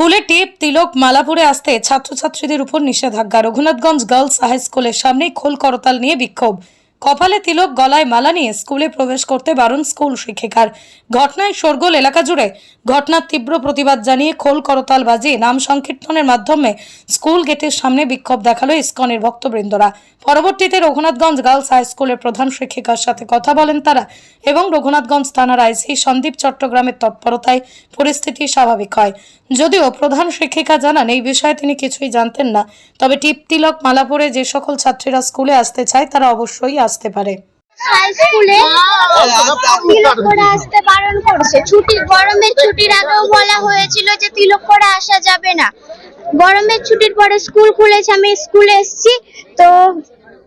স্কুলে টেপ, তিলক, মালাপুরে আসতে ছাত্রছাত্রীদের উপর নিষেধাজ্ঞা। রঘুনাথগঞ্জ গার্লস হাই স্কুলের সামনেই খোল করতাল নিয়ে বিক্ষোভ। কপালে তিলক, গলায় মালা নিয়ে স্কুলে প্রবেশ করতে বারণ স্কুল শিক্ষিকার। ঘটনায় শোরগোল এলাকা জুড়ে ঘটনার তীব্র প্রতিবাদ জানিয়ে খোল করতাল বাজিয়ে নাম সংকীর্তনের মাধ্যমে স্কুল গেটের সামনে বিক্ষোভ দেখাল ইসকনের ভক্তবৃন্দরা। পরবর্তীতে রঘুনাথগঞ্জ গার্লস হাই স্কুলের প্রধান শিক্ষিকার সাথে কথা বলেন তারা এবং রঘুনাথগঞ্জ থানার আইসি সন্দীপ চট্টগ্রামের তৎপরতায় পরিস্থিতি স্বাভাবিক হয়। যদিও প্রধান শিক্ষিকা জানান, এই বিষয়ে তিনি কিছুই জানতেন না। তবে টিপ তিলক মালাপুরে যে সকল ছাত্রীরা স্কুলে আসতে চায়, তারা অবশ্যই আসতে পারে। তিলক করে আসতে বারণ ছুটি গরমের বলা হয়েছিল যে তিলক করে আসা যাবে না। গরমের ছুটির পরে স্কুল খুলেছে, আমি স্কুলে এসেছি, তো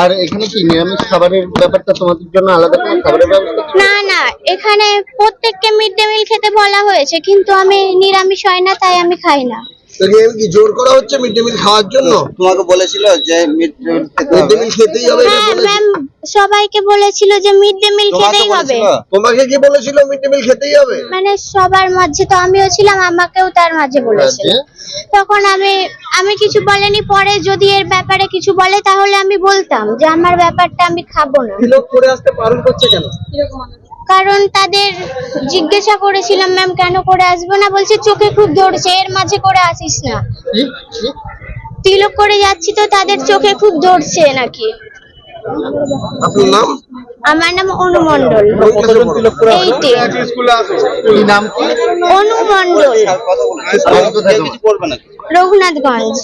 আর এখানে কি নিরামিষ খাবারের ব্যাপারটা তোমাদের জন্য আলাদা করে খাবারের ব্যবস্থা না না, এখানে প্রত্যেককে মিড ডে মিল খেতে বলা হয়েছে, কিন্তু আমি নিরামিষ হয় না, তাই আমি খাই না। কি জোর করা হচ্ছে মিড ডে মিল খাওয়ার জন্য? তোমাকে বলেছিল যে মিড ডে মিল খেতেই হবে হ্যাঁ? ম্যাম সবাইকে বলেছিল যে মিড ডে মিল খেতেই হবে। তোমাকে কি বলেছিল মিড ডে মিল খেতেই হবে? মানে সবার মাঝে তো আমিও ছিলাম আমাকেও তার মাঝে বলেছে দিয়ে? তখন আমি আমি কিছু বলেনি পরে যদি এর ব্যাপারে কিছু বলে তাহলে আমি বলতাম যে আমার ব্যাপারটা আমি খাব না। তিলক করে আসতে পালন করছে কেন? কারণ তাদের জিজ্ঞাসা করেছিলাম ম্যাম কেন করে আসব না? বলছে চোখে খুব ধরছে এর মাঝে করে আসিস না? তিলক করে যাচ্ছি তো তাদের চোখে খুব ধরছে নাকি। আপনার নাম? আমার নাম অনুমন্ডল অনুমন্ডল রঘুনাথগঞ্জ।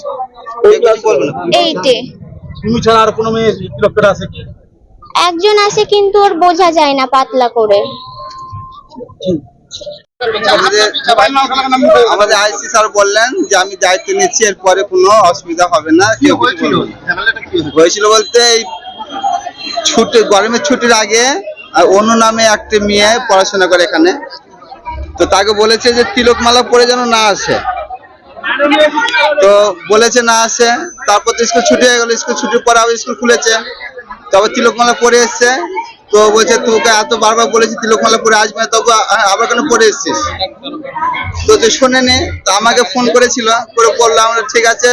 এইটে। তুমি ছাড়া আর কোনো মেয়ে তিলক করে আসে কি? একজন আসে কিন্তু ওর বোঝা যায় না পাতলা করে। আমাদের আইসি স্যার বললেন যে আমি দায়িত্ব নিচ্ছি, এরপরে কোনো অসুবিধা হবে না? হয়েছিল বলতে এই ছুটি, গরমের ছুটির আগে অন্য নামে একটা মেয়ে পড়াশোনা করে এখানে। তো তাকে বলেছে যে তিলক মালা পরে যেন না আসে। তো বলেছে না আসে, তারপর তো স্কুল ছুটি হয়ে গেল, স্কুল ছুটির পরে আবার স্কুল খুলেছে। তবে তিলকমালা পরে এসছে। তো বলছে, তোকে এত বারবার বলেছি তিলকমালা পরে আসবে না, তবে আবার কেন পরে এসছিস? তো তুই শোনেনি তো আমাকে ফোন করেছিল, করে বললাম, ঠিক আছে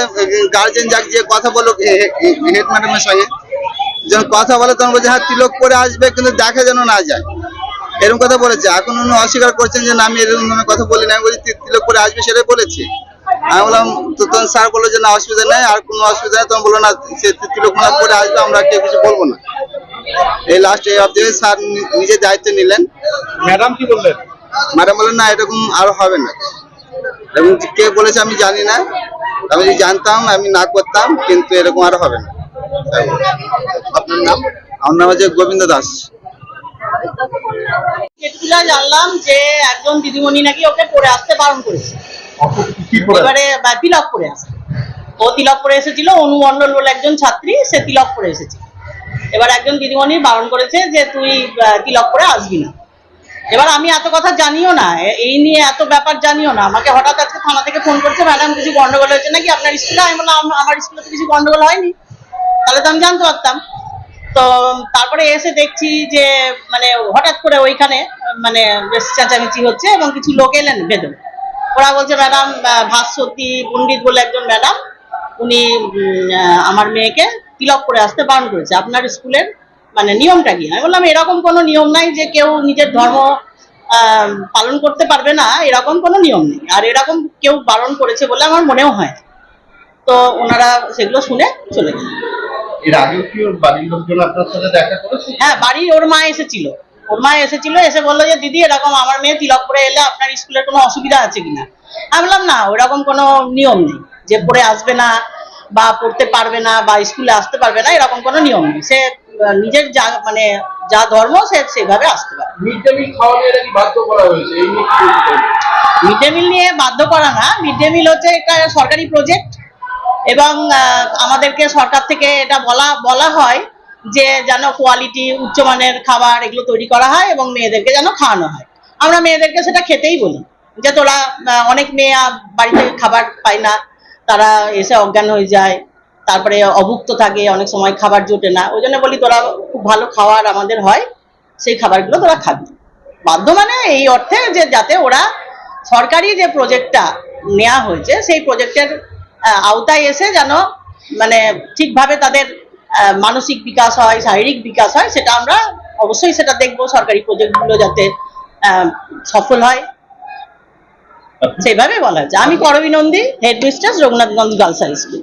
গার্জেন যাক, যে কথা বলো হেড ম্যাডামের সঙ্গে। যখন কথা বলে, তখন বলছে হ্যাঁ তিলক পরে আসবে, কিন্তু দেখা যেন না যায়। এরকম কথা বলেছে। এখন উনি অস্বীকার করছেন যে, না, আমি এরকম কথা বলি না আমি বলছি, তিলক পরে আসবে সেটাই বলেছি। আমি বললাম তো তখন স্যার বলল যে না অসুবিধা নেই আর কোনো অসুবিধা নেই। তখন বলল না সে তি- তিলক করে আসবে আমরা কেউ কিছু বলব না। এই লাস্ট এই অব্দি স্যার নিজে দায়িত্ব নিলেন। ম্যাডাম কি বললেন? ম্যাডাম বললেন না এরকম আর হবে না। এবং কে বলেছে আমি জানি না। আমি যদি জানতাম আমি না করতাম কিন্তু এরকম আর হবে না। আপনার নাম? আমার নাম হচ্ছে গোবিন্দ দাস। জানলাম যে একজন দিদিমণি নাকি ওকে পরে আসতে বারণ করেছে। করে এবারে, বা তিলক পরে আসে ও তিলক পরে এসেছিল অনুমন্ডল বলে একজন ছাত্রী, সে তিলক পরে এসেছে। এবার একজন দিদিমণি বারণ করেছে যে, তুই তিলক পরে আসবি না। এবার আমি এত কথা জানিও না এই নিয়ে এত ব্যাপার জানিও না। আমাকে হঠাৎ আজকে থানা থেকে ফোন করছে, ম্যাডাম, কিছু গন্ডগোল হয়েছে নাকি? আপনার স্কুলে? আমি বললাম আমার স্কুলে তো কিছু গন্ডগোল হয়নি। তাহলে তো আমি জানতে পারতাম। তো তারপরে এসে দেখছি যে মানে হঠাৎ করে ওইখানে মানে বেশ চেঁচামেচি হচ্ছে এবং কিছু লোক এলেন ভেতরে। ওরা বলছে ম্যাডাম ভাস্বতী পণ্ডিত বলে একজন ম্যাডাম উনি আমার মেয়েকে তিলক করে আসতে বারণ করেছে। আপনার স্কুলের মানে নিয়মটা কি? আমি বললাম এরকম কোনো নিয়ম নাই যে কেউ নিজের ধর্ম পালন করতে পারবে না এরকম কোনো নিয়ম নেই। আর এরকম কেউ বারণ করেছে বলে আমার মনেও হয় তো ওনারা সেগুলো শুনে চলে গেলেন। এর আগেও কি ওর বাড়ির লোকজন আপনার সাথে দেখা করেছে? হ্যাঁ বাড়ি ওর মা এসেছিল। ওর মা এসেছিল এসে বলল যে দিদি এরকম আমার মেয়ে তিলক করে এলে আপনার স্কুলের কোনো অসুবিধা আছে কিনা? আমি বললাম না ওরকম কোনো নিয়ম নেই। যে পড়ে আসবে না বা পড়তে পারবে না বা স্কুলে আসতে পারবে না এরকম কোনো নিয়ম নেই। সে নিজের যা মানে যা ধর্ম সে সেভাবে আসতে পারে। মিড ডে মিল কি বাধ্য করা হয়েছে? এই নিয়ে? মিড ডে মিল নিয়ে বাধ্য করা না। মিড ডে মিল হচ্ছে একটা সরকারি প্রজেক্ট এবং আমাদেরকে সরকার থেকে এটা বলা বলা হয়। যে যেন কোয়ালিটি উচ্চমানের খাবার এগুলো তৈরি করা হয় এবং মেয়েদেরকে যেন খাওয়ানো হয়। আমরা মেয়েদেরকে সেটা খেতেই বলি যে, তোরা অনেক মেয়ে বাড়িতে খাবার পায় না। তারা এসে অজ্ঞান হয়ে যায়। তারপরে অভুক্ত থাকে, অনেক সময় খাবার জোটে না। ওই জন্য বলি, তোরা খুব ভালো খাবার আমাদের হয়। সেই খাবারগুলো তোরা খাবি। বাধ্য মানে এই অর্থে যে, যাতে ওরা সরকারি যে প্রজেক্টটা নেওয়া হয়েছে, সেই প্রজেক্টের আওতায় এসে যেন মানে ঠিকভাবে তাদের মানসিক বিকাশ হয় শারীরিক বিকাশ হয় সেটা আমরা অবশ্যই সেটা দেখব সরকারি প্রজেক্টগুলো যাতে আহ, সফল হয়। সেভাবে বলা হচ্ছে আমি Karabi Nandi head mistress Raghunathganj girls high school